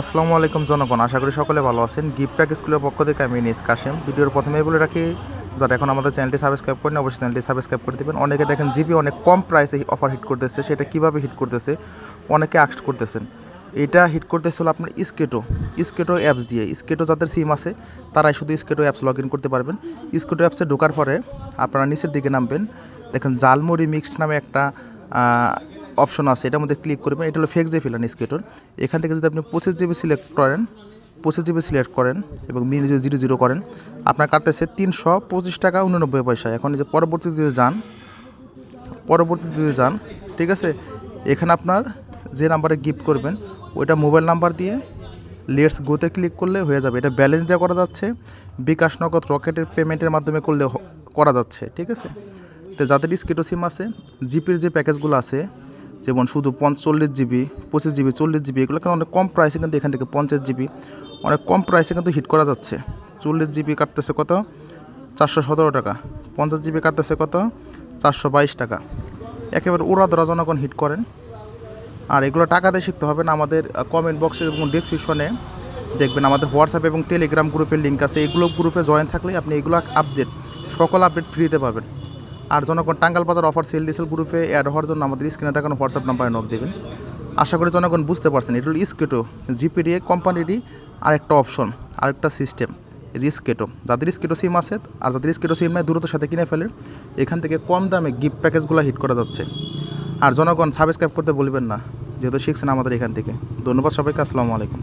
আসসালামু আলাইকুম জনগণ, আশা করি সকলে ভালো আছেন। গিফট প্যাক স্কুলের পক্ষ থেকে আমি নিস কাশেম ভিডিওর প্রথমেই বলে রাখি, যারা এখন আমাদের চ্যানেলটি সাবস্ক্রাইব করেন অবশ্যই চ্যানেলটি সাবস্ক্রাইব করে দেবেন। অনেকে দেখেন জিবি অনেক কম প্রাইসে অফার হিট করতেছে, সেটা কীভাবে হিট করতেছে, অনেকে আক্স করতেছেন। এটা হিট করতেছে হলো আপনার স্কেটো স্কেটো অ্যাপস দিয়ে। স্কেটো যাদের সিম আছে, তারাই শুধু স্কেটো অ্যাপস লগ ইন করতে পারবেন। স্কেটো অ্যাপসে ঢোকার পরে আপনারা নিচের দিকে নামবেন। দেখেন জালমুড়ি মিক্সড নামে একটা অপশন আছে, এটার মধ্যে ক্লিক করবেন, এটা হলো ফেক যে ফিলান স্কেটোর এখান থেকে যদি আপনি পঁচিশ জিবি সিলেক্ট করেন, পঁচিশ জিবি সিলেক্ট করেন এবং মিনি জিরো জিরো করেন, আপনার কাটতেছে তিনশো পঁচিশ টাকা উননব্বই পয়সা। এখন যে পরবর্তীতে যদি যান, পরবর্তীতে যদি যান, ঠিক আছে? এখানে আপনার যে নাম্বারে গিফট করবেন, ওইটা মোবাইল নাম্বার দিয়ে লেটস গোতে ক্লিক করলে হয়ে যাবে। এটা ব্যালেন্স দেওয়া করা যাচ্ছে, বিকাশ নগদ রকেটের পেমেন্টের মাধ্যমে করলে করা যাচ্ছে, ঠিক আছে? তো যাদের স্কেটো সিম আছে জিপির যে প্যাকেজগুলো আছে যেমন শুধু পঞ্চল্লিশ জিবি, পঁচিশ জিবি, চল্লিশ জিবি, এগুলো কিন্তু অনেক কম প্রাইসে কিন্তু এখান থেকে পঞ্চাশ জিবি। অনেক কম প্রাইসে কিন্তু হিট করা যাচ্ছে। চল্লিশ জিবি কাটতেছে কত? চারশো সতেরো টাকা। পঞ্চাশ জিবি কাটতেছে কত? চারশো বাইশ টাকা। একেবারে ওরা ধরা জনগণ হিট করেন। আর এগুলো টাকা দিয়ে শিখতে হবে না, আমাদের কমেন্ট বক্সে এবং ডিসক্রিপশনে দেখবেন আমাদের হোয়াটসঅ্যাপ এবং টেলিগ্রাম গ্রুপের লিঙ্ক আছে। এগুলো গ্রুপে জয়েন থাকলে আপনি এগুলো আপডেট সকল আপডেট ফ্রিতে পাবেন। আর জনগণ টাঙ্গাল বাজার অফার সেল ডিসেল গ্রুপে অ্যাড হওয়ার জন্য আমাদের স্ক্রিনে দেখানো হোয়াটসঅ্যাপ নাম্বারে নক দেবেন। আশা করি জনগণ বুঝতে পারছেন এটা হল স্কেটো জিপিডিএ কোম্পানিরই আরেকটা অপশন আরেকটা সিস্টেম এই যে স্কেটো যাদের স্কেটো সিম আছে আর যাদের স্কেটো সিম নেয় দ্রুত সাথে কিনে ফেলে এখান থেকে কম দামে গিফট প্যাকেজগুলো হিট করা যাচ্ছে। আর জনগণ সাবস্ক্রাইব করতে বলবেন না, যেহেতু শিখছেন আমাদের এখান থেকে। ধন্যবাদ সবাইকে, আসসালামু আলাইকুম।